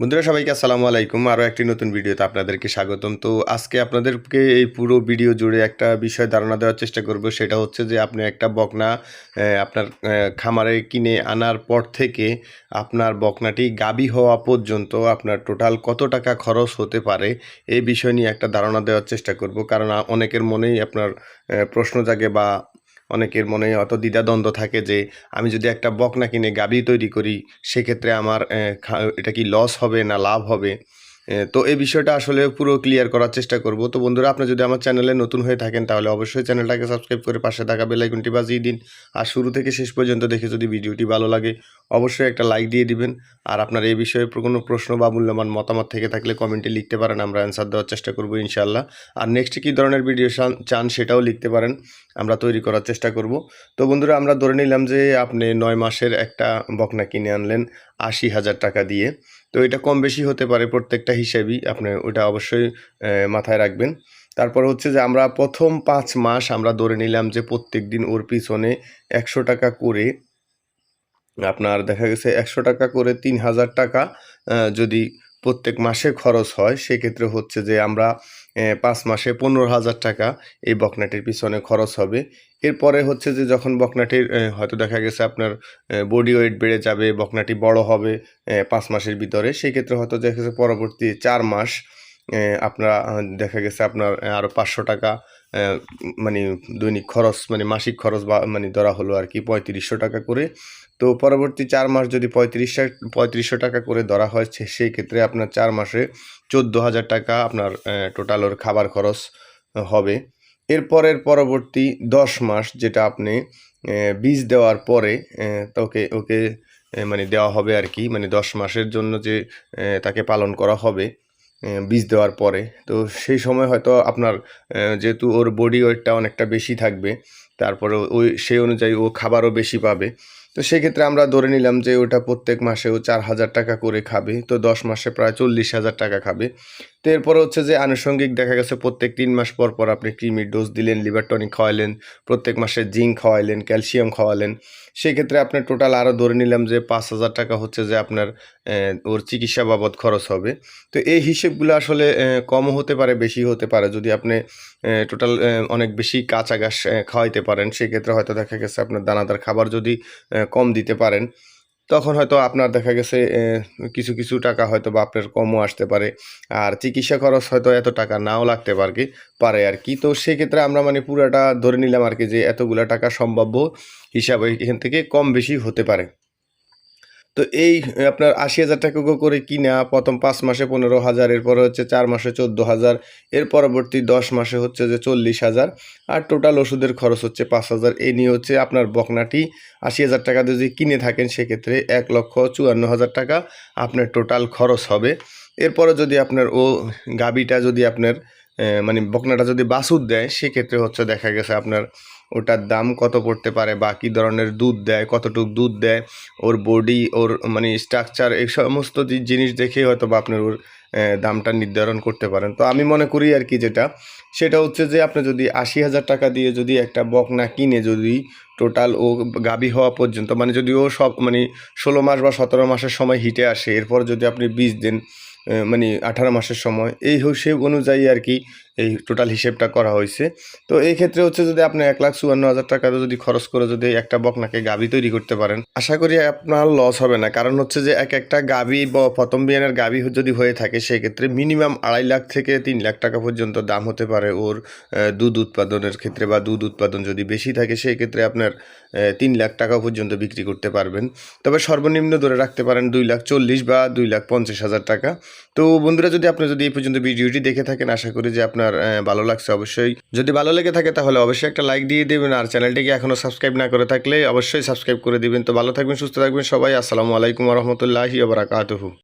বন্ধুরা, সবাইকে আসসালামু আলাইকুম। আরও একটি নতুন ভিডিওতে আপনাদেরকে স্বাগতম। তো আজকে আপনাদেরকে এই পুরো ভিডিও জুড়ে একটা বিষয় ধারণা দেওয়ার চেষ্টা করব। সেটা হচ্ছে যে, আপনি একটা বকনা আপনার খামারে কিনে আনার পর থেকে আপনার বকনাটি গাবি হওয়া পর্যন্ত আপনার টোটাল কত টাকা খরচ হতে পারে, এই বিষয় নিয়ে একটা ধারণা দেওয়ার চেষ্টা করব। কারণ অনেকের মনেই আপনার প্রশ্ন জাগে বা অনেকের মনে অত দ্বিধাদ্বন্দ্ব থাকে যে আমি যদি একটা বকনা কিনে গাবি তৈরি করি, সেক্ষেত্রে আমার এটা কি লস হবে না লাভ হবে? তো এই বিষয়টা আসলে পুরো ক্লিয়ার করার চেষ্টা করব। তো বন্ধুরা, আপনি যদি আমার চ্যানেলে নতুন হয়ে থাকেন, তাহলে অবশ্যই চ্যানেলটাকে সাবস্ক্রাইব করে পাশে থাকা বেলাইকনটি বাজিয়ে দিন। আর শুরু থেকে শেষ পর্যন্ত দেখে যদি ভিডিওটি ভালো লাগে, অবশ্যই একটা লাইক দিয়ে দিবেন। আর আপনার এই বিষয়ে কোনো প্রশ্ন বা মূল্যবান মতামত থেকে থাকলে কমেন্টে লিখতে পারেন, আমরা অ্যান্সার দেওয়ার চেষ্টা করব ইনশাল্লাহ আর নেক্সট কী ধরনের ভিডিও চান- সেটাও লিখতে পারেন, আমরা তৈরি করার চেষ্টা করব। তো বন্ধুরা, আমরা ধরে নিলাম যে আপনি নয় মাসের একটা বকনা কিনে আনলেন। আশি হাজার টাকা দিয়ে। তো এটা কম বেশি হতে পারে প্রত্যেকটা হিসেবেই আপনি ওটা অবশ্যই মাথায় রাখবেন। তারপর হচ্ছে যে আমরা প্রথম পাঁচ মাস আমরা ধরে নিলাম যে প্রত্যেক দিন ওর পিছনে একশো টাকা করে আপনার দেখা গেছে একশো টাকা করে তিন হাজার টাকা যদি প্রত্যেক মাসে খরচ হয়, সেক্ষেত্রে হচ্ছে যে আমরা পাঁচ মাসে পনেরো হাজার টাকা এই বকনাটির পিছনে খরচ হবে। এরপরে হচ্ছে যে যখন বকনাটির হয়তো দেখা গেছে আপনার বডি ওয়েট বেড়ে যাবে, বকনাটি বড় হবে পাঁচ মাসের ভিতরে, সেই ক্ষেত্রে হয়তো দেখা গেছে পরবর্তী চার মাস আপনারা দেখা গেছে আপনার আরও পাঁচশো টাকা মানে দৈনিক খরচ মানে মাসিক খরচ বা মানে ধরা হলো আর কি পঁয়ত্রিশশো টাকা করে। তো পরবর্তী চার মাস যদি পঁয়ত্রিশ পঁয়ত্রিশশো টাকা করে ধরা হয় সেই ক্ষেত্রে আপনার চার মাসে চোদ্দ হাজার টাকা আপনার টোটাল ওর খাবার খরচ হবে। এরপরের পরবর্তী দশ মাস যেটা আপনি বীজ দেওয়ার পরে তোকে, ওকে মানে দেওয়া হবে আর কি মানে দশ মাসের জন্য যে তাকে পালন করা হবে। বীজ দেওয়ার পরে। তো সেই সময় হয়তো আপনার যেহেতু ওর বডি ওয়েটটা অনেকটা বেশি থাকবে, তারপরে ওই সেই অনুযায়ী ও খাবারও বেশি পাবে। তো সেক্ষেত্রে আমরা ধরে নিলাম যে ওটা প্রত্যেক মাসে ও চার হাজার টাকা করে খাবে, তো দশ মাসে প্রায় চল্লিশ হাজার টাকা খাবে। তো এরপরে হচ্ছে যে আনুষঙ্গিক দেখা গেছে প্রত্যেক তিন মাস পর পর আপনি ক্রিমির ডোজ দিলেন লিভার টনিক খাওয়ালেন, প্রত্যেক মাসে জিঙ্ক খাওয়াইলেন ক্যালসিয়াম খাওয়ালেন। সেক্ষেত্রে আপনার টোটাল আরও ধরে নিলাম যে পাঁচ হাজার টাকা হচ্ছে যে আপনার ওর চিকিৎসা বাবদ খরচ হবে। তো এই হিসেবগুলো আসলে কমও হতে পারে, বেশি হতে পারে। যদি আপনি টোটাল অনেক বেশি কাঁচা ঘাস খাওয়াইতে পারেন, সেক্ষেত্রে হয়তো দেখা গেছে আপনার দানাদার খাবার যদি কম দিতে পারেন, তখন হয়তো আপনার দেখা গেছে কিছু কিছু টাকা হয়তো বা আপনার কমও আসতে পারে। আর চিকিৎসা খরচ হয়তো এত টাকা নাও লাগতে পারে কি, পারে আর কি। তো সেক্ষেত্রে আমরা মানে পুরাটা ধরে নিলাম আর কি যে এতগুলা টাকা সম্ভাব্য হিসাবে এখান থেকে কম বেশি হতে পারে। তো এই আপনার আশি হাজার টাকা করে কিনা, প্রথম পাঁচ মাসে পনেরো হাজার, এরপরে হচ্ছে চার মাসে চোদ্দ হাজার, এর পরবর্তী দশ মাসে হচ্ছে যে চল্লিশ হাজার, আর টোটাল ওষুধের খরচ হচ্ছে পাঁচ হাজার। এই নিয়ে হচ্ছে আপনার বকনাটি আশি হাজার টাকা যদি কিনে থাকেন, সেক্ষেত্রে এক লক্ষ চুয়ান্ন হাজার টাকা আপনার টোটাল খরচ হবে। এরপরে যদি আপনার ও গাবিটা যদি আপনার মানে বকনাটা যদি বাছুর দেয়, সেক্ষেত্রে হচ্ছে দেখা গেছে আপনার ওটার দাম কত পড়তে পারে? বা কী ধরনের দুধ দেয়? কতটুক দুধ দেয়? ওর বডি ওর মানে স্ট্রাকচার এই সমস্ত জিনিস দেখেই হয়তো বা আপনার ওর দামটা নির্ধারণ করতে পারেন। তো আমি মনে করি আর কি যেটা, সেটা হচ্ছে যে আপনি যদি আশি হাজার টাকা দিয়ে যদি একটা বকনা কিনে যদি টোটাল ও গাবি হওয়া পর্যন্ত মানে যদি ও সব মানে ষোলো মাস বা সতেরো মাসের সময় হিটে আসে, এরপর যদি আপনি বীজ দেন মানে আঠারো মাসের সময়, এই হিসেব অনুযায়ী আর কি এই টোটাল হিসেবটা করা হয়েছে। তো এই ক্ষেত্রে হচ্ছে যদি আপনি এক লাখ চুয়ান্ন হাজার টাকা যদি খরচ করে যদি একটা বকনাকে গাবি তৈরি করতে পারেন, আশা করি আপনার লস হবে না। কারণ হচ্ছে যে এক একটা গাবি বা প্রথম বিয়ানের গাবি যদি হয়ে থাকে, সেক্ষেত্রে মিনিমাম আড়াই লাখ থেকে তিন লাখ টাকা পর্যন্ত দাম হতে পারে ওর দুধ উৎপাদনের ক্ষেত্রে বা দুধ উৎপাদন যদি বেশি থাকে সেই ক্ষেত্রে আপনার তিন লাখ টাকা পর্যন্ত বিক্রি করতে পারবেন। তবে সর্বনিম্ন ধরে রাখতে পারেন দুই লাখ চল্লিশ বা দুই লাখ পঞ্চাশ হাজার টাকা। তো বন্ধুরা, যদি আপনি যদি এই পর্যন্ত ভিডিওটি দেখে থাকেন, আশা করি যে আপনার আহ, ভালো লাগছে অবশ্যই। যদি ভালো লেগে থাকে তাহলে অবশ্যই একটা লাইক দিয়ে দেবেন আর চ্যানেলটিকে এখনও সাবস্ক্রাইব না করে থাকলে অবশ্যই সাবস্ক্রাইব করে দিবেন। তো ভালো থাকবেন সুস্থ থাকবেন সবাই। আসসালামু আলাইকুম রহমতুল্লাহি আবরাকাতহু